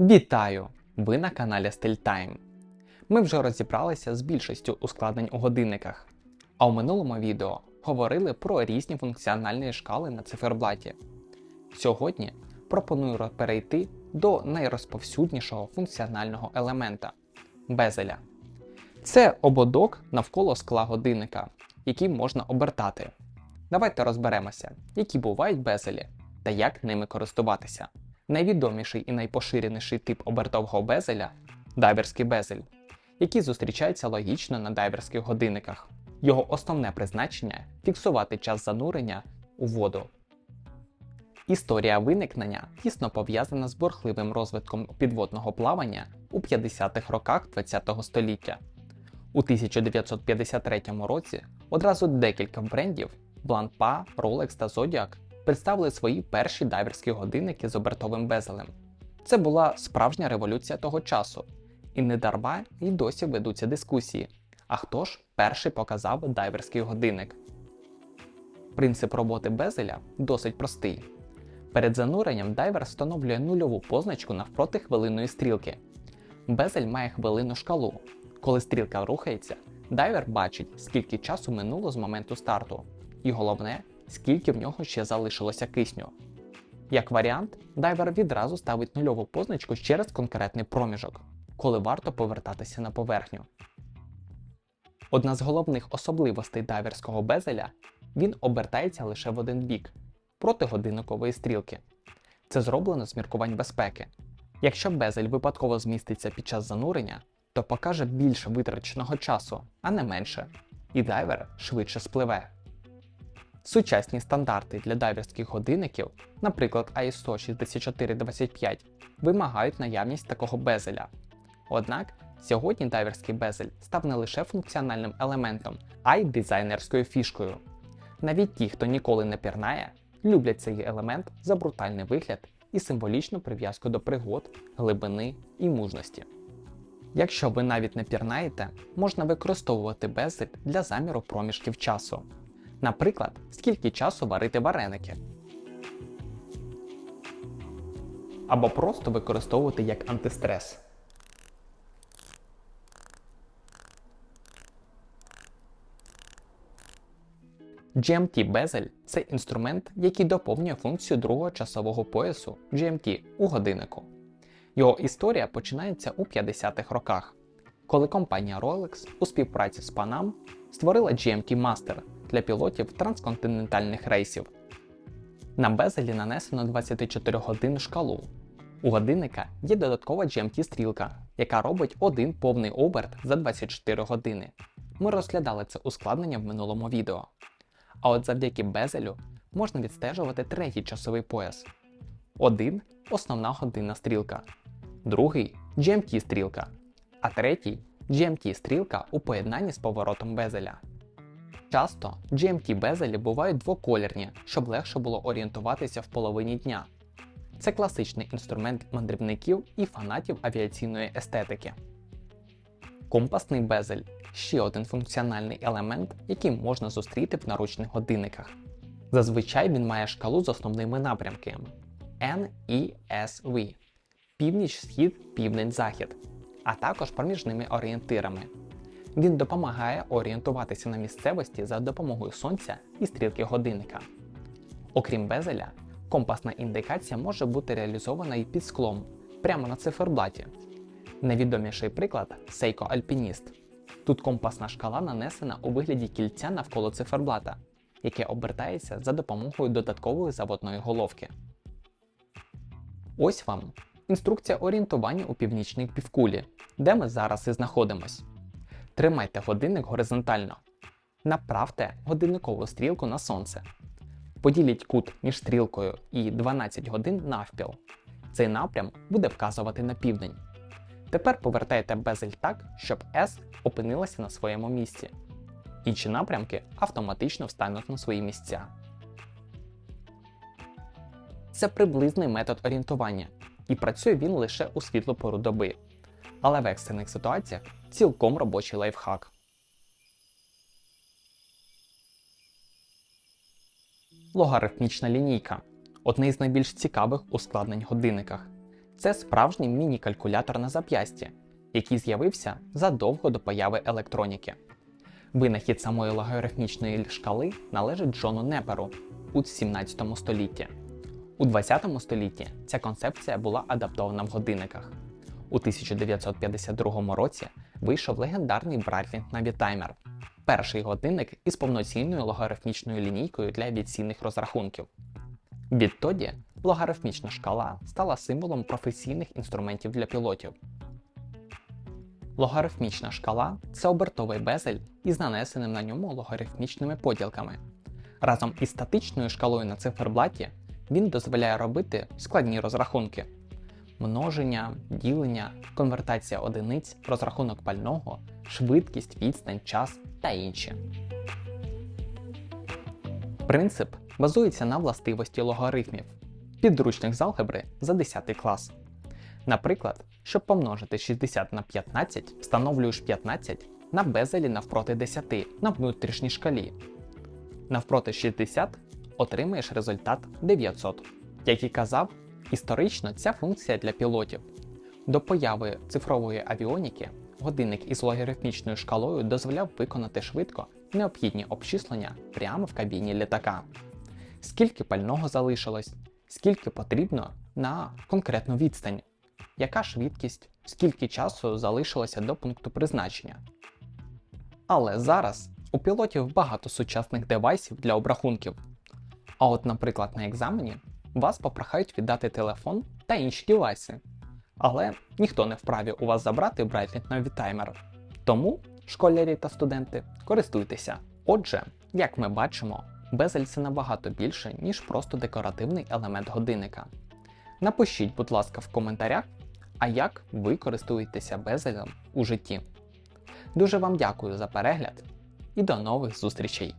Вітаю! Ви на каналі StillTime. Ми вже розібралися з більшістю ускладнень у годинниках, а у минулому відео говорили про різні функціональні шкали на циферблаті. Сьогодні пропоную перейти до найрозповсюднішого функціонального елемента безеля. Це ободок навколо скла годинника, який можна обертати. Давайте розберемося, які бувають безелі та як ними користуватися. Найвідоміший і найпоширеніший тип обертового безеля дайверський безель, який зустрічається логічно на дайверських годинниках. Його основне призначення фіксувати час занурення у воду. Історія виникнення тісно пов'язана з бурхливим розвитком підводного плавання у 50-х роках ХХ століття. У 1953 році одразу декілька брендів Blancpain, Rolex та Zodiac представили свої перші дайверські годинники з обертовим безелем. Це була справжня революція того часу, і недарма й досі ведуться дискусії. А хто ж перший показав дайверський годинник? Принцип роботи безеля досить простий. Перед зануренням дайвер встановлює нульову позначку навпроти хвилинної стрілки. Безель має хвилинну шкалу. Коли стрілка рухається, дайвер бачить, скільки часу минуло з моменту старту, і головне, скільки в нього ще залишилося кисню. Як варіант, дайвер відразу ставить нульову позначку через конкретний проміжок, коли варто повертатися на поверхню. Одна з головних особливостей дайверського безеля він обертається лише в один бік проти годинникової стрілки. Це зроблено з міркувань безпеки. Якщо безель випадково зміститься під час занурення, то покаже більше витраченого часу, а не менше, і дайвер швидше спливе. Сучасні стандарти для дайверських годинників, наприклад ISO 6425, вимагають наявність такого безеля. Однак сьогодні дайверський безель став не лише функціональним елементом, а й дизайнерською фішкою. Навіть ті, хто ніколи не пірнає, люблять цей елемент за брутальний вигляд і символічну прив'язку до пригод, глибини і мужності. Якщо ви навіть не пірнаєте, можна використовувати безель для заміру проміжків часу. Наприклад, скільки часу варити вареники. Або просто використовувати як антистрес. GMT безель це інструмент, який доповнює функцію другого часового поясу GMT у годиннику. Його історія починається у 50-х роках, коли компанія Rolex у співпраці з Panam створила GMT Master для пілотів трансконтинентальних рейсів. На безелі нанесено 24 годин шкалу. У годинника є додаткова GMT-стрілка, яка робить один повний оберт за 24 години. Ми розглядали це ускладнення в минулому відео. А от завдяки безелю можна відстежувати третій часовий пояс. Один основна годинна стрілка, другий GMT-стрілка, а третій GMT-стрілка у поєднанні з поворотом безеля. Часто GMT безелі бувають двоколірні, щоб легше було орієнтуватися в половині дня. Це класичний інструмент мандрівників і фанатів авіаційної естетики. Компасний безель ще один функціональний елемент, який можна зустріти в наручних годинниках. Зазвичай він має шкалу з основними напрямками N, E, S, V північ, схід, південь, захід, а також проміжними орієнтирами. Він допомагає орієнтуватися на місцевості за допомогою сонця і стрілки годинника. Окрім безеля, компасна індикація може бути реалізована і під склом, прямо на циферблаті. Найвідоміший приклад Seiko Alpinist. Тут компасна шкала нанесена у вигляді кільця навколо циферблата, яке обертається за допомогою додаткової заводної головки. Ось вам інструкція орієнтування у північній півкулі, де ми зараз і знаходимось. Тримайте годинник горизонтально. Направте годинникову стрілку на сонце. Поділіть кут між стрілкою і 12 годин навпіл. Цей напрям буде вказувати на південь. Тепер повертайте безель так, щоб S опинилася на своєму місці. Інші напрямки автоматично встануть на свої місця. Це приблизний метод орієнтування, і працює він лише у світлу пору доби. Але в екстрених ситуаціях цілком робочий лайфхак. Логарифмічна лінійка одне із найбільш цікавих ускладнень годинниках. Це справжній міні-калькулятор на зап'ясті, який з'явився задовго до появи електроніки. Винахід самої логарифмічної шкали належить Джону Неперу у 17 столітті. У 20 столітті ця концепція була адаптована в годинниках. У 1952 році вийшов легендарний Breitling Navitimer – перший годинник із повноцінною логарифмічною лінійкою для авіаційних розрахунків. Відтоді логарифмічна шкала стала символом професійних інструментів для пілотів. Логарифмічна шкала це обертовий безель із нанесеним на ньому логарифмічними поділками. Разом із статичною шкалою на циферблаті він дозволяє робити складні розрахунки: множення, ділення, конвертація одиниць, розрахунок пального, швидкість, відстань, час та інші. Принцип базується на властивості логарифмів, підручних з алгебри за 10 клас. Наприклад, щоб помножити 60 на 15, встановлюєш 15 на безелі навпроти 10 на внутрішній шкалі. Навпроти 60 отримаєш результат 900. Як і казав, історично ця функція для пілотів. До появи цифрової авіоніки годинник із логарифмічною шкалою дозволяв виконати швидко необхідні обчислення прямо в кабіні літака. Скільки пального залишилось, скільки потрібно на конкретну відстань, яка швидкість, скільки часу залишилося до пункту призначення. Але зараз у пілотів багато сучасних девайсів для обрахунків. А от, наприклад, на екзамені вас попрохають віддати телефон та інші девайси. Але ніхто не вправі у вас забрати Breitling Navitimer. Тому, школярі та студенти, користуйтеся. Отже, як ми бачимо, безель це набагато більше, ніж просто декоративний елемент годинника. Напишіть, будь ласка, в коментарях, а як ви користуєтеся безелем у житті. Дуже вам дякую за перегляд і до нових зустрічей!